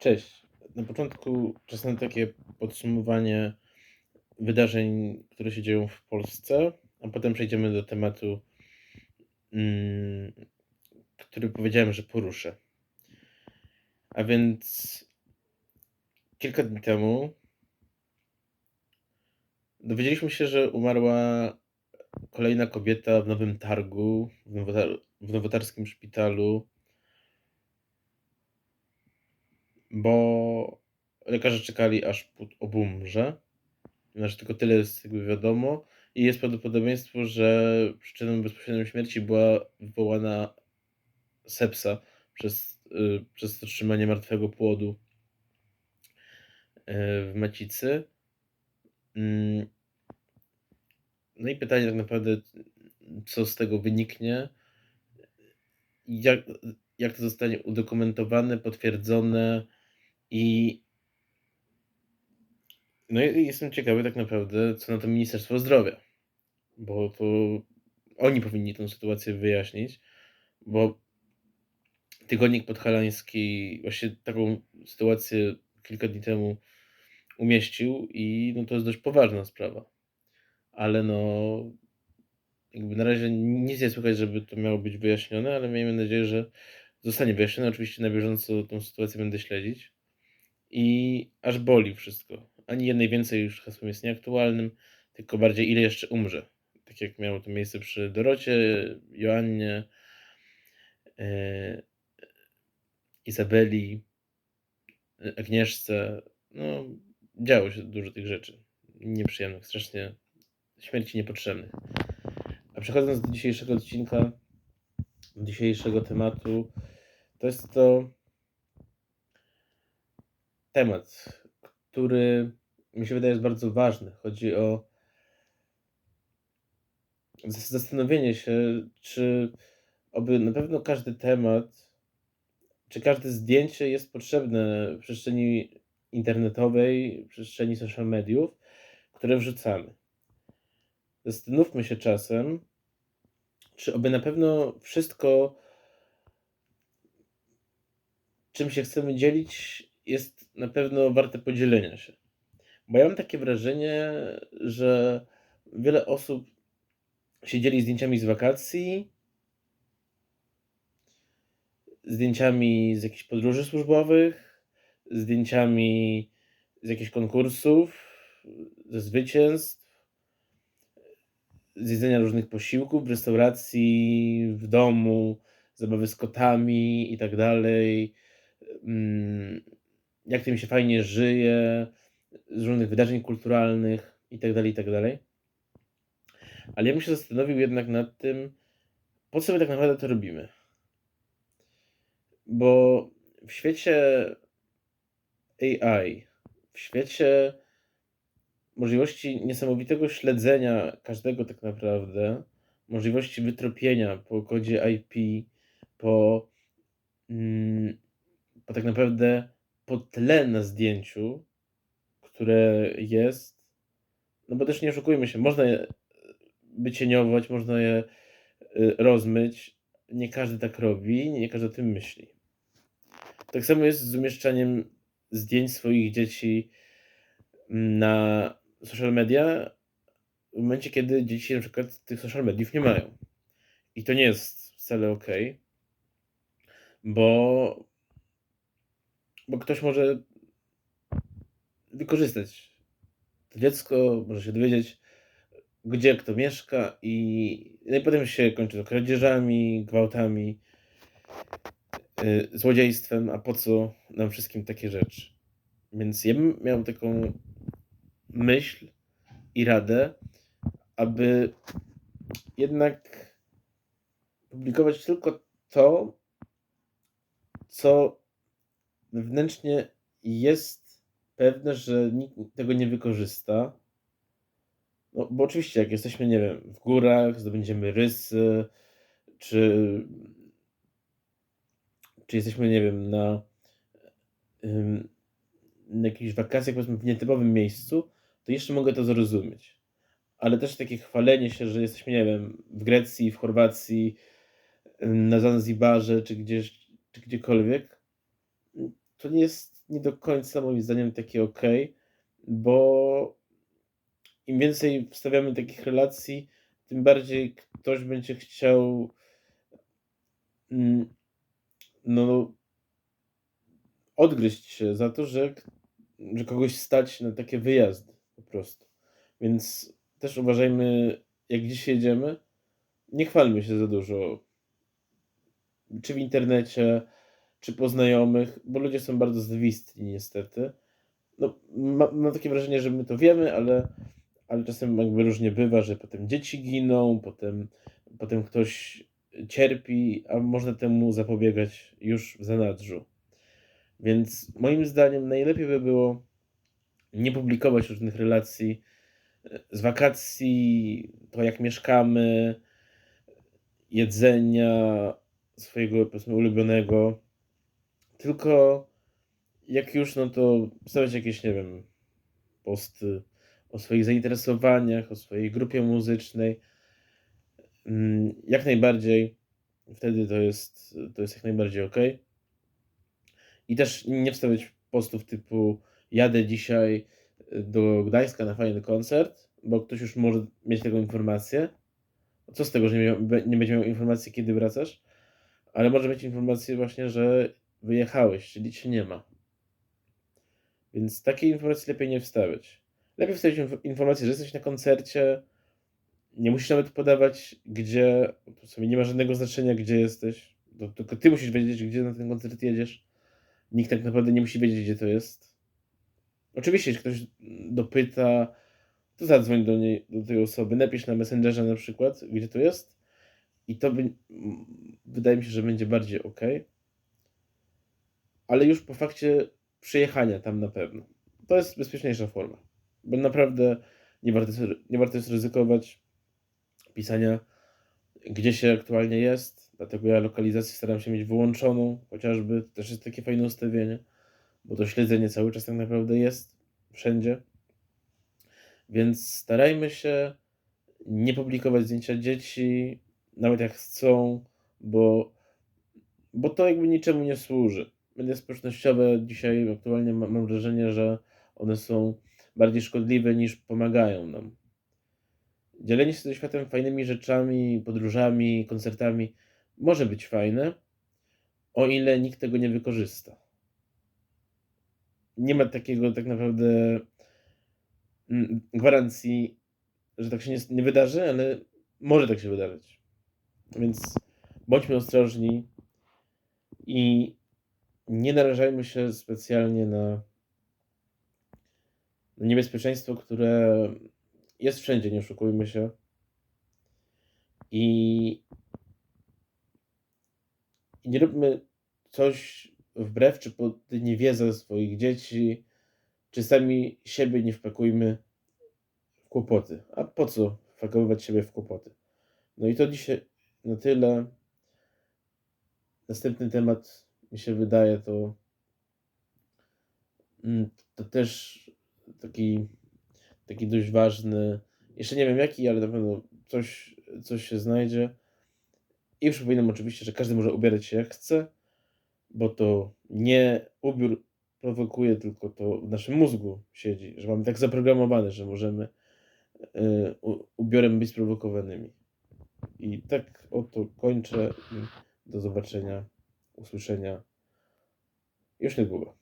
Cześć. Na początku czasem takie podsumowanie wydarzeń, które się dzieją w Polsce, a potem przejdziemy do tematu, mm, który powiedziałem, że poruszę. A więc kilka dni temu dowiedzieliśmy się, że umarła kolejna kobieta w Nowym Targu, w, nowotar w nowotarskim szpitalu. Bo lekarze czekali, aż obumrze. Znaczy, tylko tyle jest jakby wiadomo. I jest prawdopodobieństwo, że przyczyną bezpośredniej śmierci była wywołana sepsa przez, y, przez otrzymanie martwego płodu y, w macicy. Mm. No i pytanie tak naprawdę, co z tego wyniknie? Jak, jak to zostanie udokumentowane, potwierdzone i no jestem ciekawy tak naprawdę, co na to Ministerstwo Zdrowia, bo to oni powinni tę sytuację wyjaśnić, bo Tygodnik Podhalański właśnie taką sytuację kilka dni temu umieścił i no to jest dość poważna sprawa. Ale no jakby na razie nic nie słychać, żeby to miało być wyjaśnione, ale miejmy nadzieję, że zostanie wyjaśnione. Oczywiście na bieżąco tą sytuację będę śledzić. I aż boli wszystko. Ani jednej więcej już hasłem jest nieaktualnym, tylko bardziej ile jeszcze umrze. Tak jak miało to miejsce przy Dorocie, Joannie, e, Izabeli, Agnieszce. No, działo się dużo tych rzeczy. Nieprzyjemnych, strasznie śmierci niepotrzebnych. A przechodząc do dzisiejszego odcinka, do dzisiejszego tematu, to jest to temat, który mi się wydaje jest bardzo ważny. Chodzi o zastanowienie się, czy oby na pewno każdy temat, czy każde zdjęcie jest potrzebne w przestrzeni internetowej, w przestrzeni social mediów, które wrzucamy. Zastanówmy się czasem, czy oby na pewno wszystko, czym się chcemy dzielić, jest na pewno warte podzielenia się. Bo ja mam takie wrażenie, że wiele osób się dzieli zdjęciami z wakacji, zdjęciami z jakichś podróży służbowych, zdjęciami z jakichś konkursów, ze zwycięstw, z jedzenia różnych posiłków w restauracji, w domu, zabawy z kotami i tak dalej. Jak tym się fajnie żyje, z różnych wydarzeń kulturalnych i tak dalej, i tak. Ale ja bym się zastanowił jednak nad tym, po co my tak naprawdę to robimy. Bo w świecie AI, w świecie możliwości niesamowitego śledzenia każdego tak naprawdę, możliwości wytropienia po kodzie IP, po, mm, po tak naprawdę po tle na zdjęciu, które jest, no bo też nie oszukujmy się, można je wycieniować, można je y, rozmyć. Nie każdy tak robi, nie każdy o tym myśli. Tak samo jest z umieszczaniem zdjęć swoich dzieci na social media w momencie, kiedy dzieci na przykład tych social mediów nie mają. I to nie jest wcale ok, bo, bo ktoś może wykorzystać to dziecko, może się dowiedzieć, gdzie kto mieszka i, no i potem się kończy to kradzieżami, gwałtami, yy, złodziejstwem, a po co nam wszystkim takie rzeczy. Więc ja bym miał taką myśl i radę, aby jednak publikować tylko to, co wewnętrznie jest pewne, że nikt tego nie wykorzysta. No, bo oczywiście, jak jesteśmy, nie wiem, w górach, zdobędziemy rysy, czy, czy jesteśmy, nie wiem, na, na jakichś wakacjach, powiedzmy, w nietypowym miejscu, to jeszcze mogę to zrozumieć. Ale też takie chwalenie się, że jesteśmy, nie wiem, w Grecji, w Chorwacji, na Zanzibarze, czy gdzieś, czy gdziekolwiek, to nie jest nie do końca moim zdaniem takie okej, bo im więcej wstawiamy takich relacji, tym bardziej ktoś będzie chciał mm, no odgryźć się za to, że że kogoś stać na takie wyjazdy po prostu. Więc też uważajmy, jak gdzieś jedziemy, nie chwalmy się za dużo. Czy w internecie, czy po znajomych, bo ludzie są bardzo zawistni niestety. No, ma mam takie wrażenie, że my to wiemy, ale ale czasem jakby różnie bywa, że potem dzieci giną, potem potem ktoś cierpi, a można temu zapobiegać już w zanadrzu. Więc moim zdaniem najlepiej by było nie publikować różnych relacji, e, z wakacji, to jak mieszkamy, jedzenia swojego, ulubionego, tylko jak już, no to wstawiać jakieś, nie wiem, posty o swoich zainteresowaniach, o swojej grupie muzycznej. Mm, jak najbardziej wtedy to jest to jest jak najbardziej okej. I też nie wstawiać postów typu: „Jadę dzisiaj, do Gdańska na fajny koncert”, bo ktoś już może mieć tego informację. Co z tego, że nie nie będzie miał informacji, kiedy wracasz, ale może mieć informację właśnie, że wyjechałeś, czyli cię nie ma. Więc takiej informacji lepiej nie wstawiać. Lepiej wstawić inf informację, że jesteś na koncercie. Nie musisz nawet podawać gdzie, to w sumie nie ma żadnego znaczenia, gdzie jesteś. Tylko ty musisz wiedzieć, gdzie na ten koncert jedziesz. Nikt tak naprawdę nie musi wiedzieć, gdzie to jest. Oczywiście, jeśli ktoś dopyta, to zadzwoń do niej do tej osoby, napisz na Messengerze na przykład, gdzie to jest i to by wydaje mi się, że będzie bardziej okej. Ale już po fakcie przyjechania tam na pewno. To jest bezpieczniejsza forma, bo naprawdę nie warto nie warto jest ryzykować pisania, gdzie się aktualnie jest, dlatego ja lokalizację staram się mieć wyłączoną chociażby, to też jest takie fajne ustawienie, bo to śledzenie cały czas tak naprawdę jest wszędzie. Więc starajmy się nie publikować zdjęcia dzieci, nawet jak chcą, bo bo to jakby niczemu nie służy. Media społecznościowe dzisiaj aktualnie ma mam wrażenie, że one są bardziej szkodliwe niż pomagają nam. Dzielenie się ze światem fajnymi rzeczami, podróżami, koncertami może być fajne, o ile nikt tego nie wykorzysta. Nie ma takiego tak naprawdę mm, gwarancji, że tak się nie wydarzy, ale może tak się wydarzyć. Więc bądźmy ostrożni i nie narażajmy się specjalnie na niebezpieczeństwo, które jest wszędzie, nie oszukujmy się. I nie róbmy coś wbrew czy pod niewiedzę swoich dzieci, czy sami siebie nie wpakujmy w kłopoty. A po co wpakowywać siebie w kłopoty? No i to dzisiaj na tyle. Następny temat mi się wydaje to mm, to też taki taki dość ważny, jeszcze nie wiem jaki, ale na pewno coś coś się znajdzie. I przypominam oczywiście, że każdy może ubierać się jak chce, bo to nie ubiór prowokuje, tylko to w naszym mózgu siedzi, że mamy tak zaprogramowane, że możemy, u ubiorem być sprowokowanymi. I tak oto kończę do zobaczenia, usłyszenia już niedługo.